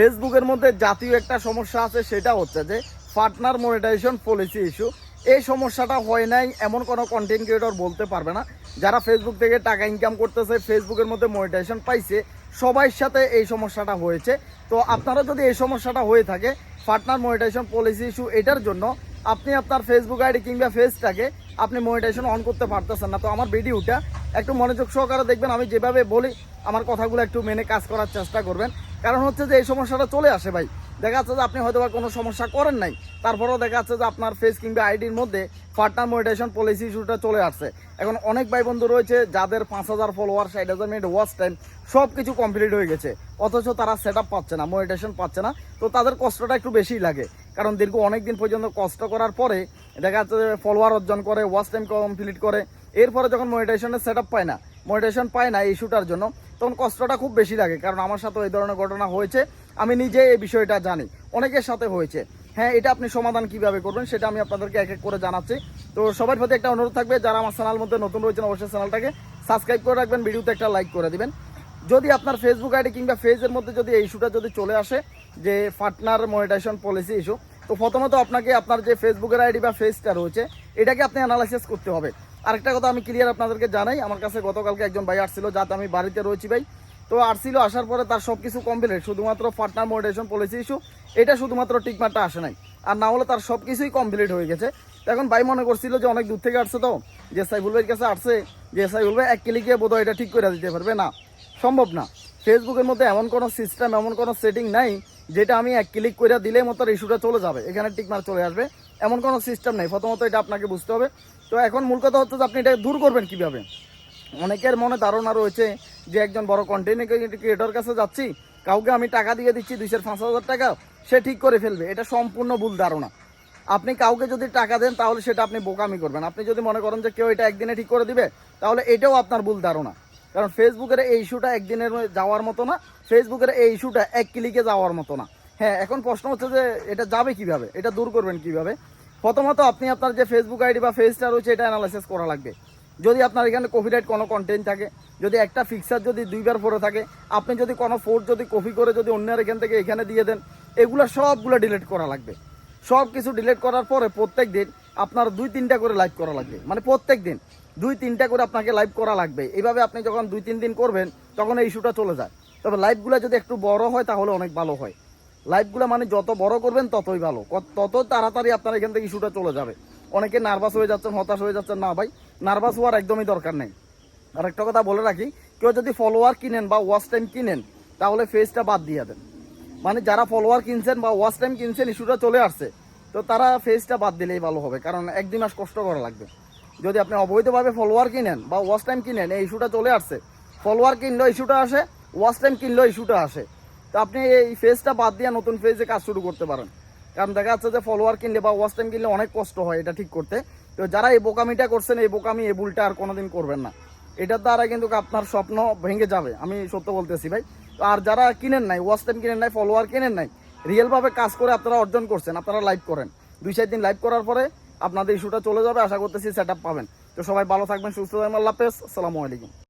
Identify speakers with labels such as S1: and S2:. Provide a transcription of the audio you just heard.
S1: ফেসবুকের মধ্যে জাতীয় একটা সমস্যা আছে, সেটা হচ্ছে যে পার্টনার মনিটাইজেশন পলিসি ইস্যু এই সমস্যাটা হয় নাই, এমন কোনো কন্টেন্ট ক্রিয়েটর বলতে পারবে না। যারা ফেসবুক থেকে টাকা ইনকাম করতেছে ফেসবুকের মধ্যে মনিটাইজেশন পাইছে সবার সাথে এই সমস্যাটা হয়েছে। তো আপনারা যদি এই সমস্যাটা হয়ে থাকে পার্টনার মনিটাইজেশন পলিসি ইস্যু এটার জন্য আপনি আপনার ফেসবুক আইডি কিংবা ফেসটাকে আপনি মনিটাইজেশন অন করতে পারতেছেন না। তো আমার ভিডিওটা একটু মনোযোগ সহকারে দেখবেন। আমি যেভাবে বলি, আমার কথাগুলো একটু মেনে কাজ করার চেষ্টা করবেন। কারণ হচ্ছে যে এই সমস্যাটা চলে আসে ভাই। দেখা যাচ্ছে যে আপনি হয়তো বা কোনো সমস্যা করেন নাই। তারপরেও দেখা যাচ্ছে যে আপনার ফেস কিংবা আইডির মধ্যে পার্টনার মনিটাইজেশন পলিসি ইস্যুটা চলে আসছে। এখন অনেক ভাই বন্ধু রয়েছে, যাদের পাঁচ হাজার ফলোয়ার ষাট হাজার মিনিট ওয়াচ টাইম সব কিছু কমপ্লিট হয়ে গেছে। অথচ তারা সেট পাচ্ছে না মনিটাইজেশন পাচ্ছে না। তো তাদের কষ্টটা একটু বেশিই লাগে। কারণ দীর্ঘ অনেক দিন পর্যন্ত কষ্ট করার পরে দেখা যাচ্ছে যে ফলোয়ার অর্জন করে ওয়াচ টাইম কমপ্লিট করে। এরপরে যখন মনিটাইজেশনের সেট পায় না মনিটাইজেশন পায় না ইস্যুটার জন্য তখন কষ্টটা খুব বেশি লাগে, কারণ আমার সাথে এই ধরনের ঘটনা হয়েছে। আমি নিজে এই বিষয়টা জানি। অনেকের সাথে হয়েছে। হ্যাঁ এটা আপনি সমাধান কীভাবে করবেন সেটা আমি আপনাদেরকে এক এক করে জানাচ্ছি। তো সবার প্রতি একটা অনুরোধ থাকবে, যারা আমার চ্যানেল মধ্যে নতুন রয়েছেন, অবশ্যই চ্যানেলটাকে সাবস্ক্রাইব করে রাখবেন, ভিডিওতে একটা লাইক করে দিবেন। যদি আপনার ফেসবুক আইডি কিংবা ফেজের মধ্যে যদি এই ইস্যুটা যদি চলে আসে, যে পার্টনার মনিটাইজেশন পলিসি ইস্যু তো প্রথমত আপনাকে আপনার যে ফেসবুকের আইডি বা ফেজটা রয়েছে, এটাকে আপনি অ্যানালাইসিস করতে হবে। আরেকটা কথা আমি ক্লিয়ার আপনাদেরকে জানাই, আমার কাছে গতকালকে একজন ভাই আসছিল যাতে আমি বাড়িতে রয়েছি ভাই। তো আসছিল, আসার পরে তার সব কিছু কমপ্লিট শুধুমাত্র পার্টনার মনিটাইজেশন পলিসি ইস্যু এটা শুধুমাত্র টিকমারটা আসে নাই। আর না হলে তার সব কিছুই কমপ্লিট হয়ে গেছে। এখন ভাই মনে করছিল যে অনেক দূর থেকে আসছে তো, যে সাইফুল ভাইয়ের কাছে আসছে, যে সাইফুল ভাই এক ক্লিকে বোধহয় এটা ঠিক করে দিতে পারবে না। সম্ভব না। ফেসবুকের মধ্যে এমন কোনো সিস্টেম এমন কোনো সেটিং নাই, যেটা আমি এক ক্লিক করে দিলে মতো ইস্যুটা চলে যাবে। এখানে টিকমার চলে আসবে। এমন কোনো সিস্টেম নেই। প্রথমত এটা আপনাকে বুঝতে হবে। তো এখন মূল কথা হচ্ছে যে আপনি এটা দূর করবেন কীভাবে? অনেকের মনে ধারণা রয়েছে যে একজন বড় কন্টেন্ট ক্রিয়েটর কাছে যাচ্ছি, কাউকে আমি টাকা দিয়ে দিচ্ছি দুইশো পাঁচ হাজার টাকা, সে ঠিক করে ফেলবে। এটা সম্পূর্ণ ভুল ধারণা। আপনি কাউকে যদি টাকা দেন, তাহলে সেটা আপনি বোকামি করবেন। আপনি যদি মনে করেন যে কেউ এটা একদিনে ঠিক করে দিবে, তাহলে এটাও আপনার ভুল ধারণা। কারণ ফেসবুকের এই ইস্যুটা একদিনের যাওয়ার মতো না। ফেসবুকের এই ইস্যুটা এক ক্লিকে যাওয়ার মতো না। হ্যাঁ এখন প্রশ্ন হচ্ছে যে এটা যাবে কীভাবে? এটা দূর করবেন কীভাবে? প্রথমত আপনি আপনার যে ফেসবুক আইডি বা ফেসটা রয়েছে, এটা অ্যানালাইসিস করা লাগবে। যদি আপনার এখানে কপিরাইট কোনো কন্টেন্ট থাকে, যদি একটা ফিক্সার যদি দুইবার পরে থাকে, আপনি যদি কোনো ফোর্ট যদি কপি করে যদি অন্যের এখান থেকে এখানে দিয়ে দেন, এগুলো সবগুলো ডিলিট করা লাগবে। সব কিছু ডিলিট করার পরে প্রত্যেক দিন আপনার দুই তিনটা করে লাইভ করা লাগবে। মানে প্রত্যেক দিন দুই তিনটা করে আপনাকে লাইভ করা লাগবে। এইভাবে আপনি যখন দুই তিন দিন করবেন, তখন এই ইস্যুটা চলে যায়। তবে লাইভগুলো যদি একটু বড় হয়, তাহলে অনেক ভালো হয়। লাইভগুলো মানে যত বড় করবেন ততই ভালো। তত তাড়াতাড়ি আপনার এখান থেকে ইস্যুটা চলে যাবে। অনেকে নার্ভাস হয়ে যাচ্ছেন, হতাশ হয়ে যাচ্ছেন। না ভাই নার্ভাস হওয়ার একদমই দরকার নেই। আর একটা কথা বলে রাখি, কেউ যদি ফলোয়ার কিনেন বা ওয়াচ টাইম কিনেন, তাহলে ফেসটা বাদ দিয়ে দেন। মানে যারা ফলোয়ার কিনছেন বা ওয়াচ টাইম কিনছেন ইস্যুটা চলে আসছে, তো তারা ফেসটা বাদ দিলেই ভালো হবে। কারণ এক দুই মাস কষ্ট করা লাগবে। যদি আপনি অবৈধভাবে ফলোয়ার কিনেন বা ওয়াচ টাইম কিনেন, এই ইস্যুটা চলে আসছে। ফলোয়ার কিনলেও ইস্যুটা আসে ওয়াচ টাইম কিনলেও ইস্যুটা আসে। তো আপনি এই ফেজটা বাদ দিয়ে নতুন ফেজে কাজ শুরু করতে পারেন। কারণ দেখা যাচ্ছে যে ফলোয়ার কিনলে বা ওয়াচ টাইম কিনলে অনেক কষ্ট হয় এটা ঠিক করতে। তো যারা এই বোকামিটা করছেন, এই বোকামি, এই ভুলটা আর কোনোদিন করবেন না। এটার দ্বারা কিন্তু আপনার স্বপ্ন ভেঙে যাবে, আমি সত্য বলতেছি ভাই। তো আর যারা কিনেন নাই ওয়াচ টাইম কিনেন নাই ফলোয়ার কিনেন নাই রিয়েলভাবে কাজ করে আপনারা অর্জন করছেন, আপনারা লাইভ করেন। দুই, চার দিন লাইভ করার পরে আপনাদের ইস্যুটা চলে যাবে, আশা করতেছি সেট পাবেন। তো সবাই ভালো থাকবেন, সুস্থ থাকবেন, আল্লাহ হাফেজ, আসসালামু আলাইকুম।